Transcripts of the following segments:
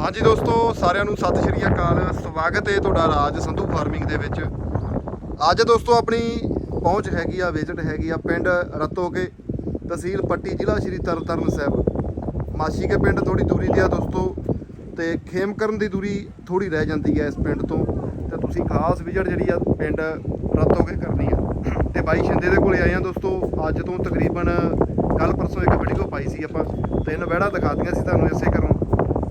ਹਾਂਜੀ ਦੋਸਤੋ, ਸਾਰਿਆਂ ਨੂੰ ਸਤਿ ਸ਼੍ਰੀ ਅਕਾਲ। ਸਵਾਗਤ ਹੈ ਤੁਹਾਡਾ ਰਾਜ ਸੰਧੂ ਫਾਰਮਿੰਗ ਦੇ ਵਿੱਚ। ਅੱਜ ਦੋਸਤੋ, ਆਪਣੀ ਪਹੁੰਚ ਹੈਗੀ ਆ ਵਿਜ਼ਿਟ ਹੈਗੀ ਆ, ਪਿੰਡ ਰਤੋਕੇ ਤਹਿਸੀਲ ਪੱਟੀ, ਜ਼ਿਲ੍ਹਾ ਸ਼੍ਰੀ ਤਰਨਤਾਰਨ ਸਾਹਿਬ। ਮਾਸੀ ਕੇ ਪਿੰਡ ਥੋੜੀ ਦੂਰੀ ਤੇ ਆ ਦੋਸਤੋ, ਤੇ ਖੇਮਕਰਨ ਦੀ ਦੂਰੀ ਥੋੜੀ ਰਹਿ ਜਾਂਦੀ ਹੈ ਇਸ ਪਿੰਡ ਤੋਂ। ਤੇ ਤੁਸੀਂ ਖਾਸ ਵਿਜ਼ਿਟ ਜਿਹੜੀ ਆ ਪਿੰਡ ਰਤੋਕੇ ਕਰਨੀ ਆ। ਤੇ ਬਾਈ ਸ਼ਿੰਦੇ ਦੇ ਕੋਲੇ ਆਏ ਆ ਦੋਸਤੋ, ਅੱਜ ਤੋਂ ਤਕਰੀਬਨ ਕੱਲ ਪਰਸੋਂ ਇੱਕ ਵੀਡੀਓ ਪਾਈ ਸੀ ਆਪਾਂ। ਤਿੰਨ ਵਹਿੜਾ ਦਿਖਾਤੀਆਂ ਸੀ ਤੁਹਾਨੂੰ ਇਸੇ ਘਰੋਂ।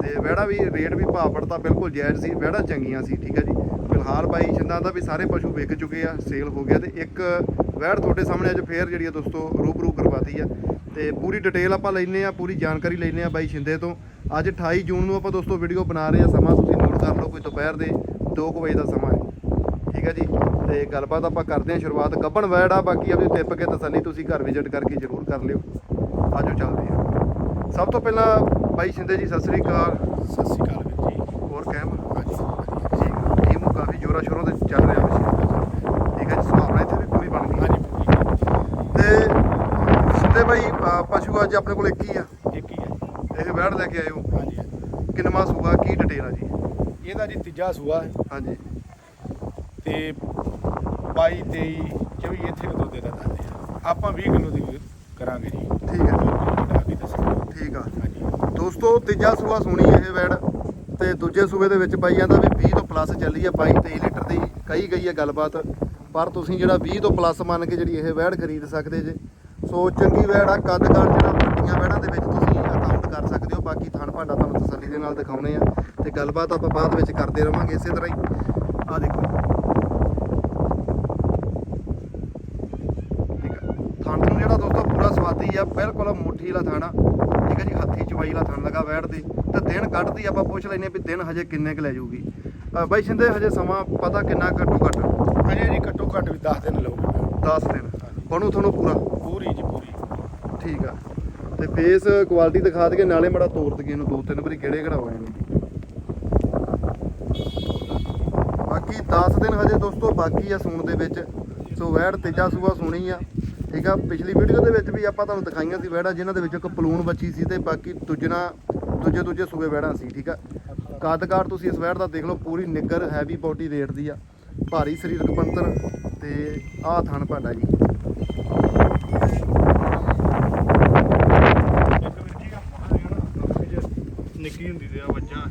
ਤੇ ਵਹਿੜਾ ਵੀ ਰੇਟ ਵੀ ਭਾਅ ਪੜਤਾ ਬਿਲਕੁਲ ਜਾਇਜ਼ ਸੀ, ਵਹਿੜਾ ਚੰਗੀਆਂ ਸੀ, ਠੀਕ ਹੈ ਜੀ। ਫਿਲਹਾਲ ਬਾਈ ਸ਼ਿੰਦਾ ਦਾ ਵੀ ਸਾਰੇ ਪਸ਼ੂ ਵਿਕ ਚੁੱਕੇ ਆ, ਸੇਲ ਹੋ ਗਿਆ ਤੇ ਇੱਕ ਵਹਿੜ ਤੁਹਾਡੇ ਸਾਹਮਣੇ ਅੱਜ ਫੇਰ ਜਿਹੜੀ ਆ ਦੋਸਤੋ, ਰੂਬਰੂ ਕਰਵਾਤੀ ਆ। ਤੇ ਪੂਰੀ ਡਿਟੇਲ ਆਪਾਂ ਲੈਨੇ ਆ, ਪੂਰੀ ਜਾਣਕਾਰੀ ਲੈਨੇ ਆ ਬਾਈ ਸ਼ਿੰਦੇ ਤੋਂ। ਅੱਜ 28 ਜੂਨ ਨੂੰ ਆਪਾਂ ਦੋਸਤੋ ਵੀਡੀਓ ਬਣਾ ਰਹੇ ਆ, ਸਮਾਂ ਤੁਸੀਂ ਨੋਟ ਕਰ ਲਓ, ਕੋਈ ਦੁਪਹਿਰ ਦੇ 2 ਵਜੇ ਦਾ ਸਮਾਂ ਹੈ। ਠੀਕ ਹੈ ਜੀ, ਤੇ ਗੱਲਬਾਤ ਆਪਾਂ ਕਰਦੇ ਹਾਂ ਸ਼ੁਰੂਆਤ। ਗੱਬਣ ਵੈੜ ਆ, ਬਾਕੀ ਆਪਣੀ ਟਿੱਪ ਕੇ ਤਸੱਲੀ ਤੁਸੀਂ ਘਰ ਵਿਜ਼ਿਟ ਕਰਕੇ ਜ਼ਰੂਰ ਕਰ ਲਿਓ। ਆਜੋ ਚੱਲਦੇ ਹਾਂ ਸਭ ਤੋਂ ਪਹਿਲਾਂ ਬਾਈ ਸ਼ਿੰਦੇ ਜੀ ਸਤਿ ਸ੍ਰੀ ਅਕਾਲ। ਸਤਿ ਸ਼੍ਰੀ ਅਕਾਲ ਵੀਰ ਜੀ। ਹੋਰ ਕਹਿਮ ਹਾਂਜੀ ਠੀਕ ਟੀਮ ਕਾਫੀ ਜੋਰਾ ਸ਼ੋਰਾਂ ਤੇ ਚੱਲ ਰਿਹਾ ਮਸ਼ੀਨ ਠੀਕ ਹੈ ਜੀ ਸੁਹਾਵਣਾ ਇੱਥੇ ਵੀ ਪੂਰੀ ਬਣ ਗਈ ਹਾਂਜੀ ਪੂਰੀ ਤੇ ਸ਼ਿੰਦੇ ਬਾਈ ਪਸ਼ੂ ਅੱਜ ਆਪਣੇ ਕੋਲ ਇੱਕ ਹੀ ਆ। ਇੱਕ ਹੀ ਹੈ। ਇਹ ਵੈੜ ਲੈ ਕੇ ਆਇਓ ਹਾਂਜੀ ਹਾਂਜੀ। ਕਿੰਨਵਾਂ ਸੂਆ ਕੀ ਡਿਟੇਲ ਆ ਜੀ? ਇਹਦਾ ਜੀ ਤੀਜਾ ਸੂਆ। ਹੈ ਹਾਂਜੀ। ਤੇ 22 23 24 ਇੱਥੇ ਦੁੱਧ ਦੇ ਦਿੰਦੇ ਆ। ਆਪਾਂ 20 ਕਿਲੋ ਦੀ ਕਰਾਂਗੇ ਜੀ। ਠੀਕ ਹੈ। ਠੀਕ ਆ। ਹਾਂਜੀ। ਦੋਸਤੋ, ਤੀਜਾ ਸੂਆ ਸੁਣੀ ਇਹ ਵੈੜ ਤੇ ਦੂਜੇ ਸੂਬੇ ਦੇ ਵਿੱਚ ਬਾਈ ਜਾਂਦਾ ਵੀ 20 ਤੋਂ ਪਲੱਸ ਚੱਲੀ ਆ 22 23 ਲੀਟਰ ਦੀ ਕਹੀ ਗਈ ਹੈ ਗੱਲਬਾਤ। ਪਰ ਤੁਸੀਂ ਜਿਹੜਾ 20 ਤੋਂ ਪਲੱਸ ਮੰਨ ਕੇ ਜਿਹੜੀ ਇਹ ਵੈੜ ਖਰੀਦ ਸਕਦੇ ਜੇ, ਸੋ ਚੰਗੀ ਵੈੜ ਆ, ਕੱਦ ਕਾਠ ਜਿਹੜਾ ਵੱਡੀਆਂ ਵੈੜਾਂ ਦੇ ਵਿੱਚ ਤੁਸੀਂ ਅਕਾਊਂਟ ਕਰ ਸਕਦੇ ਹੋ। ਬਾਕੀ ਥਣ ਭਾਂਡਾ ਤੁਹਾਨੂੰ ਤਸੱਲੀ ਦੇ ਨਾਲ ਦਿਖਾਉਣੇ ਆ ਤੇ ਗੱਲਬਾਤ ਆਪਾਂ ਬਾਅਦ ਵਿੱਚ ਕਰਦੇ ਰਵਾਂਗੇ ਇਸੇ ਤਰ੍ਹਾਂ ਹੀ। ਆ ਦੇਖੋ ਠੀਕ ਆ ਥਣ ਨੂੰ ਪੂਰਾ ਸਵਾਦੀ ਆ ਬਿਲਕੁਲ ਮੁੱਠੀ ਵਾਲਾ ਥਾਣਾ। ਠੀਕ ਹੈ ਜੀ ਹੱਥੀ ਚਵਾਈ ਵਾਲਾ ਥਣ ਲਗਾ ਬੈਠਦੀ ਤੇ ਦਿਨ ਕੱਢਦੀ ਆਪਾਂ ਪੁੱਛ ਲੈਨੇ ਵੀ ਦਿਨ ਹਜੇ ਕਿੰਨੇ ਕੁ ਲੈ ਜਾਊਗੀ। ਬਾਈ ਸ਼ਿੰਦੇ ਹਜੇ ਸਮਾਂ ਪਤਾ ਕਿੰਨਾ ਘੱਟੋ ਘੱਟ? ਅਜੇ ਜੀ ਘੱਟੋ ਘੱਟ ਵੀ 10 ਦਿਨ ਲਊਗਾ 10 ਦਿਨ। ਬਣੂ ਤੁਹਾਨੂੰ ਪੂਰਾ? ਪੂਰੀ ਜੀ ਪੂਰੀ। ਠੀਕ ਆ। ਤੇ ਫੇਸ ਕੁਆਲਿਟੀ ਦਿਖਾ ਦਈਏ ਨਾਲੇ ਮੜਾ ਤੋੜ ਦਈਏ ਇਹਨੂੰ ਦੋ ਤਿੰਨ ਵਾਰੀ ਕਿਹੜੇ ਘੜਾਵਾਂ ਇਹਨੂੰ। ਬਾਕੀ 10 ਦਿਨ ਹਜੇ ਦੋਸਤੋ ਬਾਕੀ ਆ ਸੂਣ ਦੇ ਵਿੱਚ। ਸੋ ਵੈੜ ਤੀਜਾ ਸੂਆ ਸੁਣੀ ਆ। ਠੀਕ ਆ ਪਿਛਲੀ ਵੀਡੀਓ ਦੇ ਵਿੱਚ ਵੀ ਆਪਾਂ ਤੁਹਾਨੂੰ ਦਿਖਾਈਆਂ ਸੀ ਵੈੜਾਂ ਜਿਨ੍ਹਾਂ ਦੇ ਵਿੱਚ ਇੱਕ ਪਲੂਣ ਬੱਚੀ ਸੀ ਤੇ ਬਾਕੀ ਦੂਜਣਾ ਦੂਜੇ ਦੂਜੇ ਸੂਏ ਵੈੜਾਂ ਸੀ ਠੀਕ ਆ। ਕੱਦ ਕਾਠ ਤੁਸੀਂ ਇਸ ਵੈੜ ਦਾ ਦੇਖ ਲਓ ਪੂਰੀ ਨਿੱਗਰ ਹੈਵੀ ਬੋਡੀ ਰੇਟ ਦੀ ਆ। ਭਾਰੀ ਸਰੀਰਕ ਬਣਤਰ ਤੇ ਆਹ ਥਣ ਭਾਂਡਾ ਜੀ। ਨਿੱਕੀ ਹੁੰਦੀ ਤੇ ਆ ਬੱਚਾ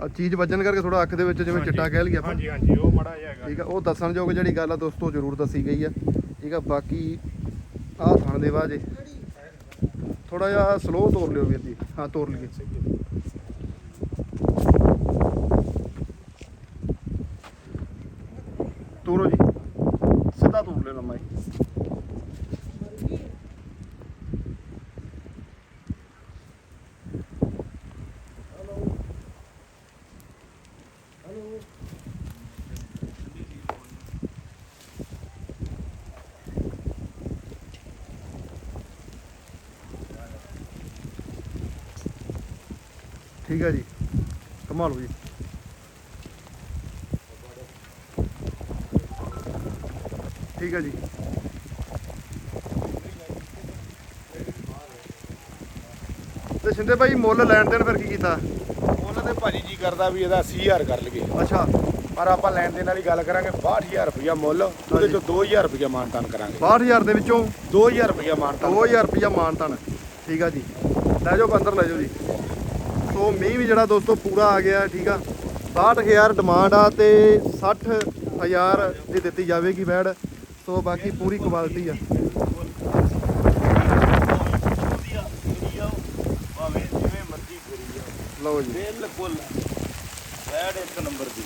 ਆ ਚੀਜ਼ ਵੱਜਣ ਕਰਕੇ ਥੋੜਾ ਅੱਖ ਦੇ ਵਿੱਚ ਜਿਵੇਂ ਚਿੱਟਾ ਕਹਿ ਲਈਏ ਆਪਾਂ। ਹਾਂਜੀ ਹਾਂਜੀ ਉਹ ਮੜਾ ਜਿਹਾ ਹੈਗਾ। ਠੀਕ ਆ ਉਹ ਦੱਸਣਯੋਗ ਜਿਹੜੀ ਗੱਲ ਆ ਦੋਸਤੋ ਜ਼ਰੂਰ ਦੱਸੀ ਗਈ ਆ। ਠੀਕ ਆ ਬਾਕੀ ਆਹ ਥਣ ਦੇ ਬਾਜੇ ਥੋੜਾ ਜਿਹਾ ਸਲੋ ਤੋਰ ਲਿਓ ਵੀਰ ਜੀ। ਹਾਂ, ਤੋਰ ਲਈਏ। ਤੋਰੋ ਜੀ। ਸਿੱਧਾ ਤੋਰ ਲਿਓ ਲੰਮਾ ਜੀ ਠੀਕ ਹੈ ਜੀ। ਕਮਾ ਲਓ ਜੀ ਠੀਕ ਹੈ ਜੀ। ਤੇ ਸ਼ਿੰਦੇ ਭਾਈ ਮੁੱਲ ਲੈਣ ਦੇਣ ਫਿਰ ਕੀ ਕੀਤਾ? ਉਹਨਾਂ ਦੇ ਭਾਜੀ ਜੀ ਕਰਦਾ ਵੀ ਇਹਦਾ 80000 ਕਰ ਲਈਏ। ਅੱਛਾ। ਪਰ ਆਪਾਂ ਲੈਣ ਦੇਣ ਵਾਲੀ ਗੱਲ ਕਰਾਂਗੇ 62000 ਰੁਪਇਆ ਮੁੱਲ ਉਹਦੇ ਚੋਂ 2000 ਰੁਪਇਆ ਮਾਨਤਾਨ ਕਰਾਂਗੇ। 62000 ਦੇ ਵਿੱਚੋਂ 2000 ਰੁਪਇਆ ਮਾਨਤਾਨ 2000 ਰੁਪਇਆ ਮਾਨਤਨ ਠੀਕ ਆ ਜੀ। ਲੈ ਜਾਓ ਅੰਦਰ ਲੈ ਜਾਓ ਜੀ। ਸੋ ਮੀਂਹ ਵੀ ਜਿਹੜਾ ਦੋਸਤੋ ਪੂਰਾ ਆ ਗਿਆ ਠੀਕ ਆ। 62000 ਡਿਮਾਂਡ ਆ ਤੇ 60000 ਦੀ ਦਿੱਤੀ ਜਾਵੇਗੀ ਵੈੜ ਸੋ ਬਾਕੀ ਪੂਰੀ ਕੁਆਲਿਟੀ ਆ। ਲਓ ਜੀ। ਬਿਲਕੁਲ। ਇੱਕ ਨੰਬਰ ਦੀ।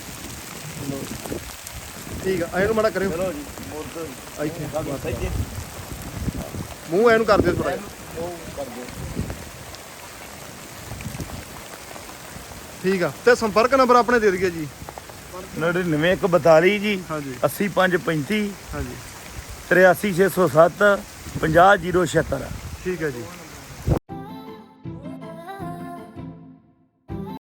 ਠੀਕ ਆ ਇਹਨੂੰ ਮਾੜਾ ਕਰਿਓ। ਚਲੋ ਜੀ ਮੁਰਦ ਇੱਥੇ। ਮੂੰਹ ਇਹਨੂੰ ਕਰ ਦਿਓ ਥੋੜਾ ਕਰ ਦਿਓ। ਠੀਕ ਆ। ਤੇ ਸੰਪਰਕ ਨੰਬਰ ਆਪਣੇ ਦੇ ਦਈਏ ਜੀ। 99142 ਜੀ। ਹਾਂਜੀ। 80535 ਹਾਂਜੀ। 83607 50076 ਠੀਕ ਹੈ ਜੀ।